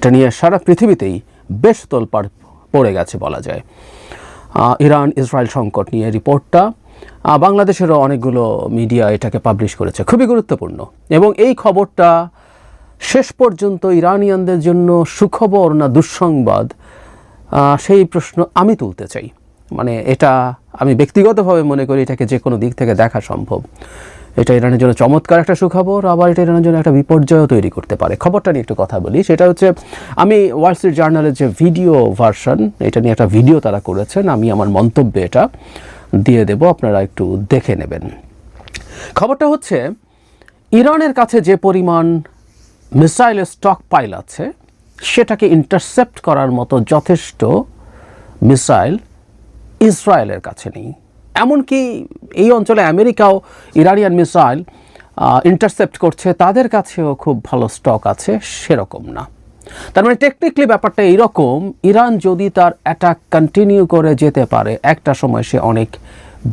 যেটা নিয়ে সারা পৃথিবীতেই বেশ তোলপাড় পড়ে গেছে বলা যায়। ইরান, ইসরায়েল সংকট নিয়ে রিপোর্টটা। বাংলাদেশেরও অনেকগুলো মিডিয়া এটাকে পাবলিশ করেছে, খুবই গুরুত্বপূর্ণ। এবং এই খবরটা শেষ পর্যন্ত ইরানিয়ানদের জন্য সুখবর না দুঃসংবাদ সেই প্রশ্ন আমি তুলতে চাই। মানে এটা আমি ব্যক্তিগতভাবে মনে করি এটাকে যে কোনো দিক থেকে দেখা সম্ভব। এটা ইরানের জন্য চমৎকার একটা সুখবর, আবার এটা ইরানের জন্য একটা বিপর্যয় তৈরি করতে পারে। খবরটা নিয়ে একটু কথা বলি, সেটা হচ্ছে আমি ওয়াল স্ট্রিট জার্নালের যে ভিডিও ভার্সন এটা নিয়ে একটা ভিডিও তারা করেছেন, আমি আমার মন্তব্যে এটা দিয়ে দেব, আপনারা একটু দেখে নেবেন। খবরটা হচ্ছে, ইরানের কাছে যে পরিমাণ মিসাইলের স্টক পাইল আছে, সেটাকে ইন্টারসেপ্ট করার মতো যথেষ্ট মিসাইল ইসরায়েলের কাছে নেই। এমনকি এই অঞ্চলে আমেরিকাও ইরানিয়ান মিসাইল ইন্টারসেপ্ট করছে। তাদের কাছেও খুব ভালো স্টক আছে, সেরকম না। তার মানে টেকনিক্যালি ব্যাপারটা এইরকম, ইরান যদি তার অ্যাটাক কন্টিনিউ করে যেতে পারে, একটা সময় সে অনেক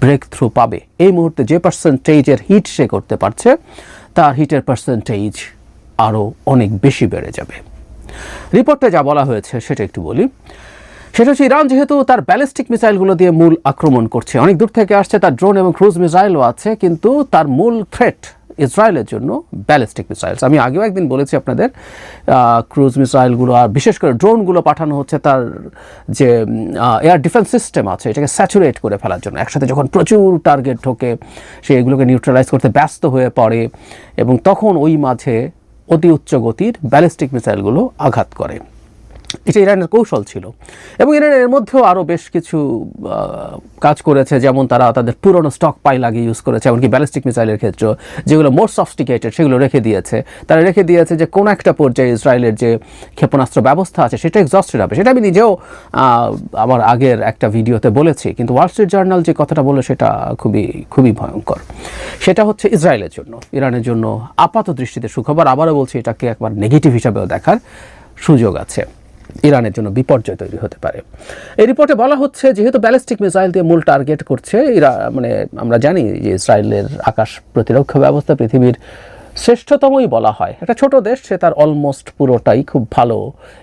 ব্রেক থ্রু পাবে। এই মুহূর্তে যে পার্সেন্টেজের হিট সে করতে পারছে, তার হিটের পার্সেন্টেজ আরও অনেক বেশি বেড়ে যাবে। রিপোর্টে যা বলা হয়েছে, সেটা একটু বলি। সেটা হচ্ছে ইরান, যেহেতু তার ব্যালিস্টিক মিসাইলগুলো দিয়ে মূল আক্রমণ করছে। অনেক দূর থেকে আসছে, তার ড্রোন এবং ক্রুজ মিসাইলও আছে, কিন্তু তার মূল থ্রেট ইসরায়েলের জন্য ব্যালিস্টিক মিসাইলস। আমি আগেও একদিন বলেছি আপনাদের ক্রুজ মিসাইলগুলো আর বিশেষ করে ড্রোনগুলো পাঠানো হচ্ছে, তার যে এয়ার ডিফেন্স সিস্টেম আছে, এটাকে স্যাচুরেট করে ফেলার জন্য। একসাথে যখন প্রচুর টার্গেট ঢোকে, সে এগুলোকে নিউট্রালাইজ করতে ব্যস্ত হয়ে পড়ে এবং তখন ওই মাঝে অতি উচ্চ গতির ব্যালিস্টিক মিসাইলগুলো আঘাত করে। এটা ইরানের কৌশল ছিল। এবং ইরানের এর মধ্যেও আরও বেশ কিছু কাজ করেছে, যেমন তারা তাদের পুরনো স্টক পাইল আগে ইউজ করেছে, এমনকি ব্যালিস্টিক মিসাইলের ক্ষেত্রে, যেগুলো মোর সফস্টিকেটেড সেগুলো রেখে দিয়েছে। তারা রেখে দিয়েছে যে, কোনো একটা পর্যায়ে ইসরায়েলের যে ক্ষেপণাস্ত্র ব্যবস্থা আছে, সেটা এক্সস্টেড হবে। সেটা আমি নিজেও আমার আগের একটা ভিডিওতে বলেছি, কিন্তু ওয়াল স্ট্রিট জার্নাল যে কথাটা বলে সেটা খুবই খুবই ভয়ঙ্কর। সেটা হচ্ছে ইসরায়েলের জন্য, ইরানের জন্য আপাত দৃষ্টিতে সুখবর। আবারও বলছি, এটাকে একবার নেগেটিভ হিসাবেও দেখার সুযোগ আছে। ইরানের জন্য বিপর্যয় তৈরি হতে পারে। এই রিপোর্টে বলা হচ্ছে, যেহেতু ব্যালিস্টিক মিসাইল দিয়ে মূল টার্গেট করছে ইরা মানে আমরা জানি যে ইসরায়েলের আকাশ প্রতিরক্ষা ব্যবস্থা পৃথিবীর শ্রেষ্ঠতমই বলা হয়। একটা ছোট দেশ, সে তার অলমোস্ট পুরোটাই খুব ভালো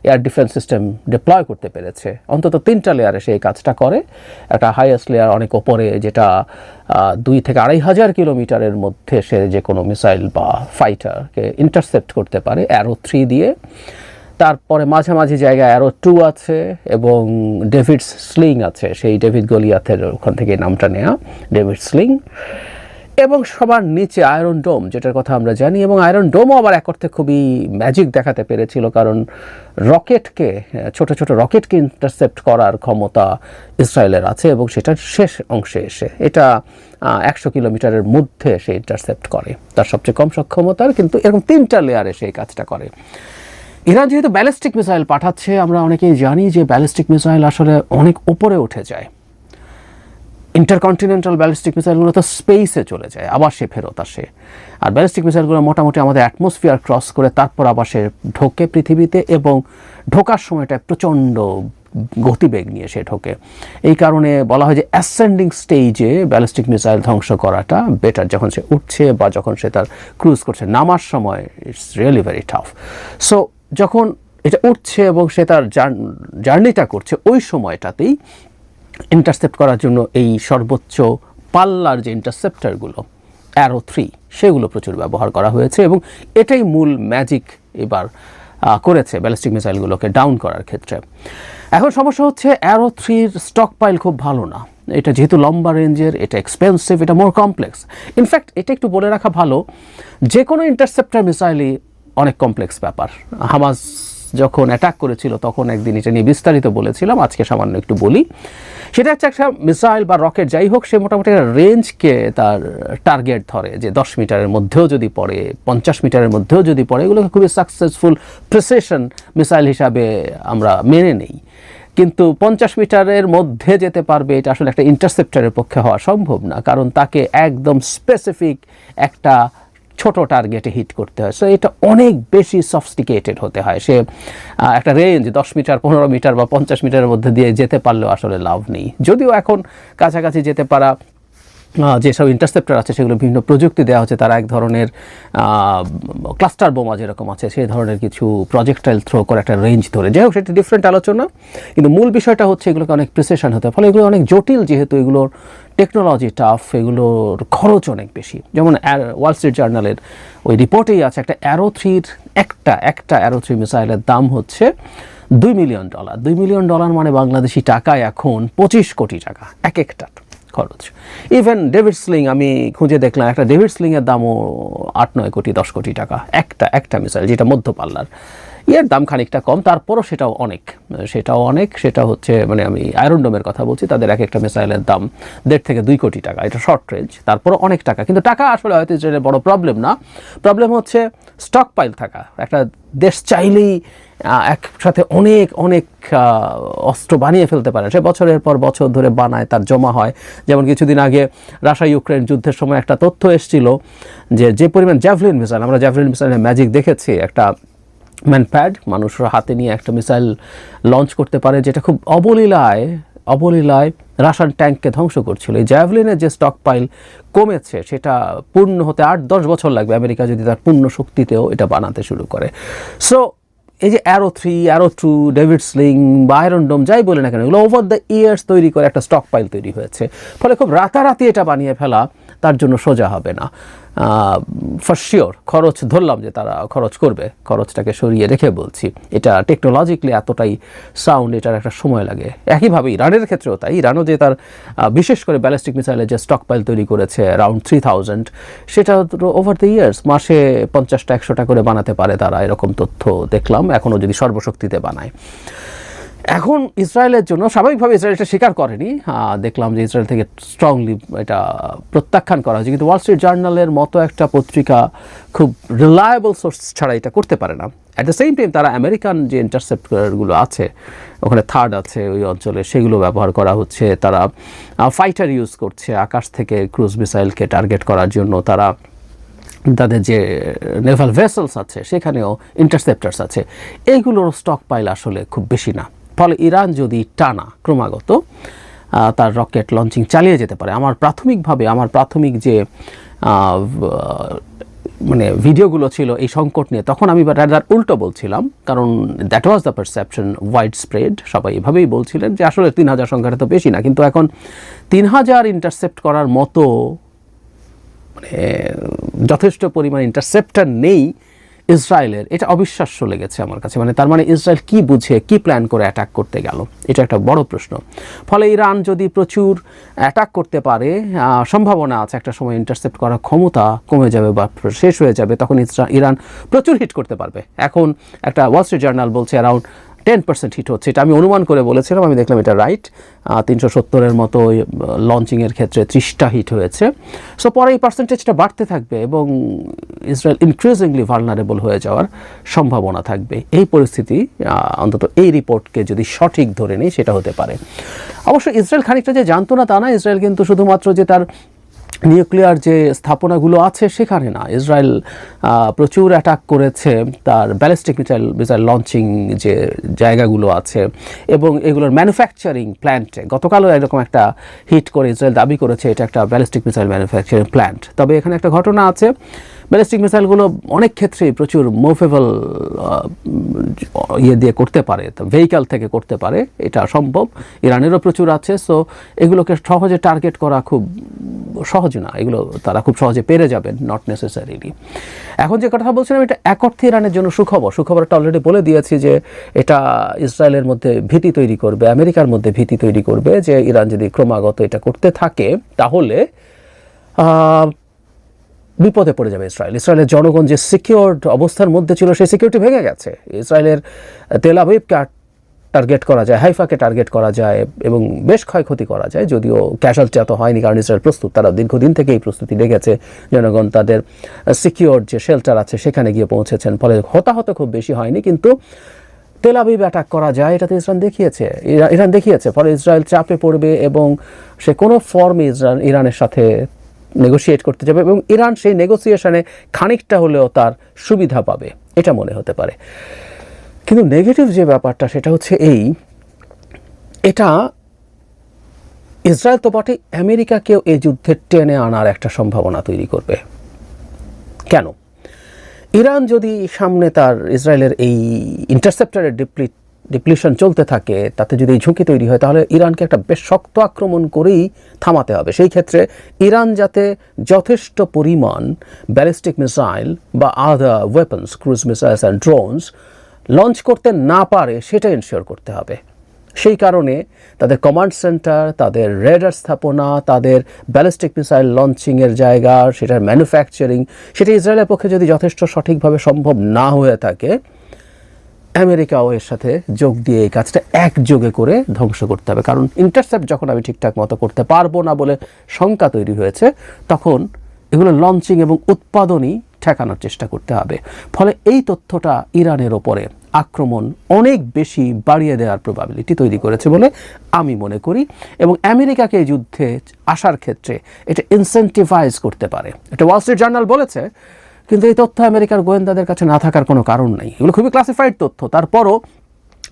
এয়ার ডিফেন্স সিস্টেম ডিপ্লয় করতে পেরেছে। অন্তত তিনটা লেয়ারে সে এই কাজটা করে। একটা হাইয়েস্ট লেয়ার অনেক ওপরে, যেটা দুই থেকে আড়াই হাজার কিলোমিটারের মধ্যে সে যে কোনো মিসাইল বা ফাইটারকে ইন্টারসেপ্ট করতে পারে অ্যারো থ্রি দিয়ে। তারপরে মাঝামাঝি জায়গায় অ্যারো টু আছে এবং ডেভিড স্লিং আছে। সেই ডেভিড গলিয়াথের ওখান থেকে নামটা নেওয়া ডেভিড স্লিং। এবং সবার নিচে আয়রন ডোম, যেটার কথা আমরা জানি, এবং আয়রন ডোমও আবার এক অর্থে খুবই ম্যাজিক দেখাতে পেরেছিল, কারণ রকেটকে, ছোট ছোট রকেটকে ইন্টারসেপ্ট করার ক্ষমতা ইসরায়েলের আছে, এবং সেটার শেষ অংশে এসে, এটা একশো কিলোমিটারের মধ্যে সে ইন্টারসেপ্ট করে। তার সবচেয়ে কম সক্ষমতার, কিন্তু এরকম তিনটা লেয়ারে সেই কাজটা করে। ইরান যেহেতু ব্যালিস্টিক মিসাইল পাঠাচ্ছে, আমরা অনেকেই জানি যে ব্যালিস্টিক মিসাইল আসলে অনেক উপরে উঠে যায়। ইন্টারকন্টিনেন্টাল ব্যালিস্টিক মিসাইলগুলো তো স্পেসে চলে যায়, আবার সে ফেরত আসে। আর ব্যালিস্টিক মিসাইলগুলো মোটামুটি আমাদের অ্যাটমসফিয়ার ক্রস করে তারপর আবার সে ঢোকে পৃথিবীতে এবং ঢোকার সময়টা প্রচণ্ড গতিবেগ নিয়ে সে ঢোকে। এই কারণে বলা হয় যে অ্যাসেন্ডিং স্টেজে ব্যালিস্টিক মিসাইল ধ্বংস করাটা বেটার যখন সে উঠছে বা যখন সে তার ক্রুজ করছে, নামার সময় it's really very tough so যখন এটা উঠছে এবং সে তার জার্নিটা করছে, ওই সময়টাতেই ইন্টারসেপ্ট করার জন্য এই সর্বোচ্চ পাল্লার যে ইন্টারসেপ্টারগুলো অ্যারো থ্রি সেগুলো প্রচুর ব্যবহার করা হয়েছে এবং এটাই মূল ম্যাজিক এবার করেছে ব্যালিস্টিক মিসাইলগুলোকে ডাউন করার ক্ষেত্রে। এখন সমস্যা হচ্ছে অ্যারো থ্রির স্টক পাইল খুব ভালো না। এটা যেহেতু লম্বা রেঞ্জের এটা এক্সপেন্সিভ এটা মোর কমপ্লেক্স ইনফ্যাক্ট এটা একটু বলে রাখা ভালো, যে কোনো ইন্টারসেপ্টার মিসাইলই অনেক কমপ্লেক্স ব্যাপার। হামাস যখন অ্যাটাক করেছিল, তখন একদিন এটা নিয়ে বিস্তারিত বলেছিলাম, আজকে সামান্য একটু বলি। সেটা হচ্ছে একটা মিসাইল বা রকেট যাই হোক, সে মোটামুটি একটা রেঞ্জকে তার টার্গেট ধরে, যে দশ মিটারের মধ্যেও যদি পড়ে, পঞ্চাশ মিটারের মধ্যেও যদি পড়ে, এগুলোকে খুবই সাকসেসফুল প্রিসেশন মিসাইল হিসাবে আমরা মেনে নেই। কিন্তু পঞ্চাশ মিটারের মধ্যে যেতে পারবে, এটা আসলে একটা ইন্টারসেপ্টারের পক্ষে হওয়া সম্ভব না, কারণ তাকে একদম স্পেসিফিক একটা ছোট টার্গেটে হিট করতে হয়। সো এটা অনেক বেশি সফস্টিকেটেড হতে হয়। সে একটা রেঞ্জ দশ মিটার, পনেরো মিটার বা পঞ্চাশ মিটারের মধ্যে দিয়ে যেতে পারলেও আসলে লাভ নেই। যদিও এখন কাছাকাছি যেতে পারা যেসব ইন্টারসেপ্টার আছে, সেগুলো বিভিন্ন প্রযুক্তি দেওয়া হচ্ছে, তারা এক ধরনের ক্লাস্টার বোমা যেরকম আছে, সেই ধরনের কিছু প্রজেক্টাইল থ্রো করে একটা রেঞ্জ ধরে। যাই হোক, সেটা ডিফারেন্ট আলোচনা, কিন্তু মূল বিষয়টা হচ্ছে এগুলোকে অনেক প্রিসেশন হতে ফলে এগুলো অনেক জটিল, যেহেতু এগুলোর টেকনোলজি টাফ এগুলোর খরচ অনেক বেশি। যেমন ওয়াল স্ট্রিট জার্নালের ওই রিপোর্টেই আছে, একটা অ্যারো থ্রির একটা একটা অ্যারো থ্রি মিসাইলের দাম হচ্ছে দুই মিলিয়ন ডলার দুই মিলিয়ন ডলার মানে বাংলাদেশি টাকায় এখন পঁচিশ কোটি টাকা, এক একটা। খরচ। ইভেন ডেভিড স্লিং আমি খুঁজে দেখলাম, একটা ডেভিড স্লিংয়ের দামও আট নয় কোটি, দশ কোটি টাকা। একটা একটা মিসাইল যেটা মধ্য পাল্লার। এর দাম খানিকটা কম, তারপরও সেটাও অনেক। সেটাও অনেক, সেটা হচ্ছে মানে আমি আয়রন ডোমের কথা বলছি, তাদের এক একটা মিসাইলের দাম দেড় থেকে দুই কোটি টাকা। এটা শর্ট রেঞ্জ তারপরও অনেক টাকা। কিন্তু টাকা আসলে হয়তো ইসরায়েলের বড় প্রবলেম না। প্রবলেম হচ্ছে স্টক পাইল থাকা। একটা দেশ চাইলেই একসাথে অনেক অনেক অস্ত্র বানিয়ে ফেলতে পারে। সে বছরের পর বছর ধরে বানায়, তার জমা হয়। যেমন কিছুদিন আগে রাশিয়া ইউক্রেন যুদ্ধের সময় একটা তথ্য এসেছিল যে যে পরিমাণ জ্যাভলিন মিসাইল, আমরা জ্যাভলিন মিসাইলের ম্যাজিক দেখেছি, একটা ম্যানপ্যাড, মানুষরা হাতে নিয়ে একটা মিসাইল লঞ্চ করতে পারে, যেটা খুব অবলীলায় অবলীলায় রাশিয়ান ট্যাঙ্ককে ধ্বংস করছিল। এই জ্যাভলিনের যে স্টক পাইল কমেছে, সেটা পূর্ণ হতে আট, দশ বছর লাগবে। আমেরিকা যদি তার পূর্ণ শক্তিতেও এটা বানাতে শুরু করে। সো এই যে Arrow three Arrow two David Sling বা আয়রন ডোম যাই বলে না কেন, এগুলো ওভার দ্য ইয়ার্স তৈরি করে একটা স্টক পাইল তৈরি হয়েছে। ফলে খুব রাতারাতি এটা বানিয়ে ফেলা। তার জন্য সোজা হবে না। ফর শিওর খরচ ধরলাম যে তারা খরচ করবে, খরচটাকে সরিয়ে রেখে বলছি। এটা টেকনোলজিক্যালি এতটাই সাউন্ড এটার একটা সময় লাগে। একইভাবে ইরানের ক্ষেত্রেও তাই। ইরানও যে তার বিশেষ করে ব্যালিস্টিক মিসাইলের যে স্টক পাইল তৈরি করেছে অ্যারাউন্ড থ্রি থাউজেন্ড সেটা ওভার দ্য ইয়ার্স মাসে পঞ্চাশটা, একশোটা করে বানাতে পারে তারা। এরকম তথ্য দেখলাম। এখনও যদি সর্বশক্তিতে বানায়। এখন ইসরায়েলের জন্য স্বাভাবিকভাবে ইসরায়েল এটা স্বীকার করেনি। দেখলাম যে ইসরায়েল থেকে স্ট্রংলি এটা প্রত্যাখ্যান করা হয়েছে। কিন্তু ওয়াল স্ট্রিট জার্নালের মতো একটা পত্রিকা খুব রিলায়েবল সোর্স ছাড়া এটা করতে পারে না। অ্যাট দ্য সেম টাইম তারা আমেরিকান যে ইন্টারসেপ্টারগুলো আছে, ওখানে থার্ড আছে ওই অঞ্চলে, সেগুলো ব্যবহার করা হচ্ছে। তারা ফাইটার ইউজ করছে আকাশ থেকে ক্রুজ মিসাইলকে টার্গেট করার জন্য। তারা তাদের যে নেভাল ভেসেলস আছে, সেখানেও ইন্টারসেপ্টার্স আছে। এইগুলোর স্টক পাইল আসলে খুব বেশি না। ফলে ইরান যদি টানা ক্রমাগত তার রকেট লঞ্চিং চালিয়ে যেতে পারে, আমার প্রাথমিকভাবে, আমার প্রাথমিক যে মানে ভিডিওগুলো ছিল এই সংকট নিয়ে, তখন আমি রাদার উল্টো বলছিলাম, কারণ that was the perception widespread সবাই এভাবেই বলছিলেন যে আসলে তিন হাজার সংখ্যাটা তো বেশি না, কিন্তু এখন তিন হাজার ইন্টারসেপ্ট করার মতো মানে যথেষ্ট পরিমাণ ইন্টারসেপ্টার নেই ইসরায়েলের, এটা অবিশ্বাস্য লেগেছে আমার কাছে। মানে তার মানে ইসরায়েল কি বুঝে, কি প্ল্যান করে অ্যাটাক করতে গেল? এটা একটা বড় প্রশ্ন। ফলে ইরান যদি প্রচুর অ্যাটাক করতে পারে সম্ভাবনা আছে একটা সময় ইন্টারসেপ্ট করার ক্ষমতা কমে যাবে বা শেষ হয়ে যাবে, তখন ইরান প্রচুর হিট করতে পারবে। এখন একটা ওয়াল স্ট্রিট জার্নাল বলছে অ্যারাউন্ড টেন পার্সেন্ট হিট হচ্ছে। এটা আমি অনুমান করে বলেছিলাম, আমি দেখলাম এটা রাইট তিনশো সত্তরের মতো লঞ্চিংয়ের ক্ষেত্রে ত্রিশটা হিট হয়েছে। সো পরে এই পার্সেন্টেজটা বাড়তে থাকবে এবং ইসরায়েল ইনক্রিজিংলি ভালনারেবল হয়ে যাওয়ার সম্ভাবনা থাকবে। এই পরিস্থিতি অন্তত এই রিপোর্টকে যদি সঠিক ধরে নেই, সেটা হতে পারে। অবশ্য ইসরায়েল খানিকটা যে জানতো না তা না ইসরায়েল কিন্তু শুধুমাত্র যে তার নিউক্লিয়ার যে স্থাপনাগুলো আছে সেখানে না, ইসরায়েল প্রচুর অ্যাটাক করেছে, তার ব্যালিস্টিক মিসাইল মিসাইল লঞ্চিং যে জায়গাগুলো আছে এবং এগুলোর ম্যানুফ্যাকচারিং প্ল্যান্টে গতকালও এরকম একটা হিট করে ইসরায়েল দাবি করেছে, এটা একটা ব্যালিস্টিক মিসাইল ম্যানুফ্যাকচারিং প্ল্যান্ট তবে এখানে একটা ঘটনা আছে ব্যালিস্টিক মিসাইলগুলো অনেক ক্ষেত্রেই প্রচুর মুভেবল ইয়ে দিয়ে করতে পারে ভেহিকাল থেকে করতে পারে, এটা সম্ভব। ইরানেরও প্রচুর আছে সো এগুলোকে সহজে টার্গেট করা খুব সহজ না, এগুলো তারা খুব সহজে পেরে যাবেন নট নেসেসারিলি এখন যে কথা বলছিলাম, এটা এক অর্থে ইরানের জন্য সুখবর। সুখবরটা অলরেডি বলে দিয়েছি যে এটা ইসরায়েলের মধ্যে ভীতি তৈরি করবে, আমেরিকার মধ্যে ভীতি তৈরি করবে, যে ইরান যদি ক্রমাগত এটা করতে থাকে, তাহলে বিপদে পড়ে যাবে ইসরায়েল। ইসরায়েলের জনগণ যে সিকিউরড অবস্থার মধ্যে ছিল, সেই সিকিউরিটি ভেঙে গেছে। ইসরায়েলের তেল আবিবকে টার্গেট করা যায়, হাইফাকে টার্গেট করা যায় এবং বেশ ক্ষয়ক্ষতি করা যায়, যদিও ক্যাশালটি এত হয়নি, কারণ ইসরায়েল প্রস্তুত। তারা দীর্ঘদিন থেকে এই প্রস্তুতি রেখেছে। জনগণ তাদের সিকিউর যে শেল্টার আছে, সেখানে গিয়ে পৌঁছেছেন। ফলে হতাহত খুব বেশি হয়নি, কিন্তু তেল অ্যাটাক করা যায়, এটাতে ইসরায়েল দেখিয়েছে। ইরান দেখিয়েছে, ফলে ইসরায়েল চাপে পড়বে এবং সে কোনো ফর্মে ইসরায়েল, ইরানের সাথে নেগোশিয়েট করতে যাবে এবং ইরান সেই নেগোসিয়েশনে খানিকটা হলেও তার সুবিধা পাবে। এটা মনে হতে পারে। কিন্তু নেগেটিভ যে ব্যাপারটা, সেটা হচ্ছে এই, এটা ইসরায়েল তো বটে, আমেরিকাকেও এই যুদ্ধে টেনে আনার একটা সম্ভাবনা তৈরি করবে। কেন? ইরান যদি সামনে তার ইসরায়েলের এই ইন্টারসেপ্টারের ডিপ্লি ডিপ্লিশন চলতে থাকে, তাতে যদি ঝুঁকি তৈরি হয়, তাহলে ইরানকে একটা বেশ শক্ত আক্রমণ করেই থামাতে হবে। সেই ক্ষেত্রে ইরান যাতে যথেষ্ট পরিমাণ ব্যালিস্টিক মিসাইল বা other weapons cruise missiles and drones launch করতে না পারে, সেটা এনশিওর করতে হবে। সেই কারণে তাদের কমান্ড সেন্টার তাদের রেডার স্থাপনা, তাদের ব্যালিস্টিক মিসাইল লঞ্চিংয়ের জায়গা, সেটার ম্যানুফ্যাকচারিং সেটা ইসরায়েলের পক্ষে যদি যথেষ্ট সঠিকভাবে সম্ভব না হয়ে থাকে আমেরিকাও এর সাথে যোগ দিয়ে এই কাজটা একযোগে করে ধ্বংস করতে হবে। কারণ ইন্টারসেপ্ট যখন আমি ঠিকঠাক মতো করতে পারব না বলে শঙ্কা তৈরি হয়েছে, তখন এগুলো লঞ্চিং এবং উৎপাদনই ঠেকানোর চেষ্টা করতে হবে। ফলে এই তথ্যটা ইরানের ওপরে আক্রমণ অনেক বেশি বাড়িয়ে দেওয়ার প্রবাবিলিটি তৈরি করেছে বলে আমি মনে করি এবং আমেরিকাকে যুদ্ধে আসার ক্ষেত্রে এটা ইনসেন্টিভাইজ করতে পারে। এটা ওয়াল স্ট্রিট জার্নাল বলেছে কিন্তু এই তথ্য আমেরিকার গোয়েন্দাদের কাছে না থাকার কোনো কারণ নেই। এগুলো খুবই ক্লাসিফাইড তথ্য। তারপরও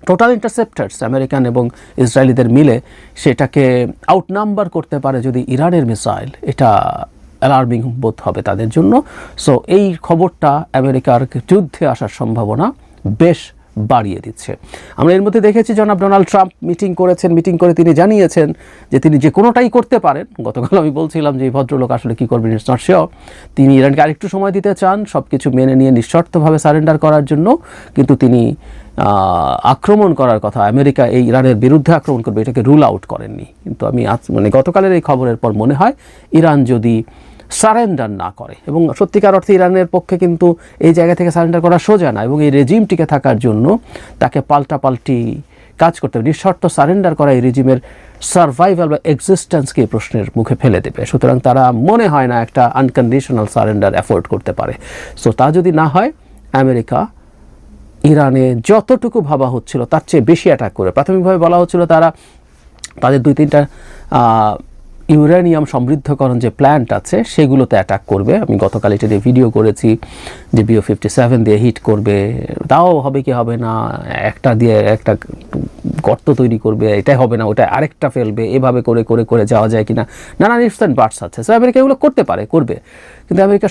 টোটাল ইন্টারসেপ্টার্স আমেরিকান এবং ইসরায়েলিদের মিলে সেটাকে আউট নাম্বার করতে পারে যদি ইরানের মিসাইল এটা অ্যালার্মিং বোধ হবে তাদের জন্য। সো এই খবরটা আমেরিকার যুদ্ধে আসার সম্ভাবনা বেশ বাড়িয়ে দিচ্ছে। আমরা এর মধ্যে দেখেছি জনাব ডোনাল্ড ট্রাম্প মিটিং করেছেন, মিটিং করে তিনি জানিয়েছেন যে তিনি যে কোনোটাই করতে পারেন, গতকাল আমি বলছিলাম যে এই ভদ্রলোক আসলে কী করবেন ইটস নট শিওর তিনি ইরানকে আরেকটু সময় দিতে চান সব কিছু মেনে নিয়ে নিঃশর্তভাবে সারেন্ডার করার জন্য, কিন্তু তিনি আক্রমণ করার কথা, আমেরিকা এই ইরানের বিরুদ্ধে আক্রমণ করবে, এটাকে রুল আউট করেননি। কিন্তু আমি আজ মানে গতকালের এই খবরের পর মনে হয়, ইরান যদি সারেন্ডার না করে। এবং সত্যিকার অর্থে ইরানের পক্ষে কিন্তু এই জায়গা থেকে সারেন্ডার করা সোজা না এবং এই রেজিম টিকে থাকার জন্য তাকে পাল্টাপাল্টি কাজ করতে হবে। নিঃশর্ত সারেন্ডার করা এই রেজিমের সার্ভাইভাল বা এক্সিস্টেন্সকে প্রশ্নের মুখে ফেলে দেবে। সুতরাং তারা মনে হয় না একটা আনকন্ডিশনাল সারেন্ডার অ্যাফোর্ড করতে পারে। সো তা যদি না হয়, আমেরিকা ইরানে যতটুকু ভাবা হচ্ছিল তার চেয়ে বেশি অ্যাটাক করে প্রাথমিকভাবে বলা হচ্ছিল তারা তাদের দুই তিনটা ইউরেনিয়াম সমৃদ্ধকরণ যে প্ল্যান্ট আছে, সেগুলোতে অ্যাটাক করবে। আমি গতকাল এটা দিয়ে ভিডিও করেছি যে বিও ফিফটি সেভেন দিয়ে হিট করবে। তাও হবে কি হবে না, একটা দিয়ে একটা গর্ত তৈরি করবে, এটাই হবে না, ওটা আরেকটা ফেলবে, এভাবে করে করে করে যাওয়া যায় কিনা নানান ইফস অ্যান্ড আছে। সো আমেরিকা এগুলো করতে পারে, করবে। কিন্তু আমেরিকা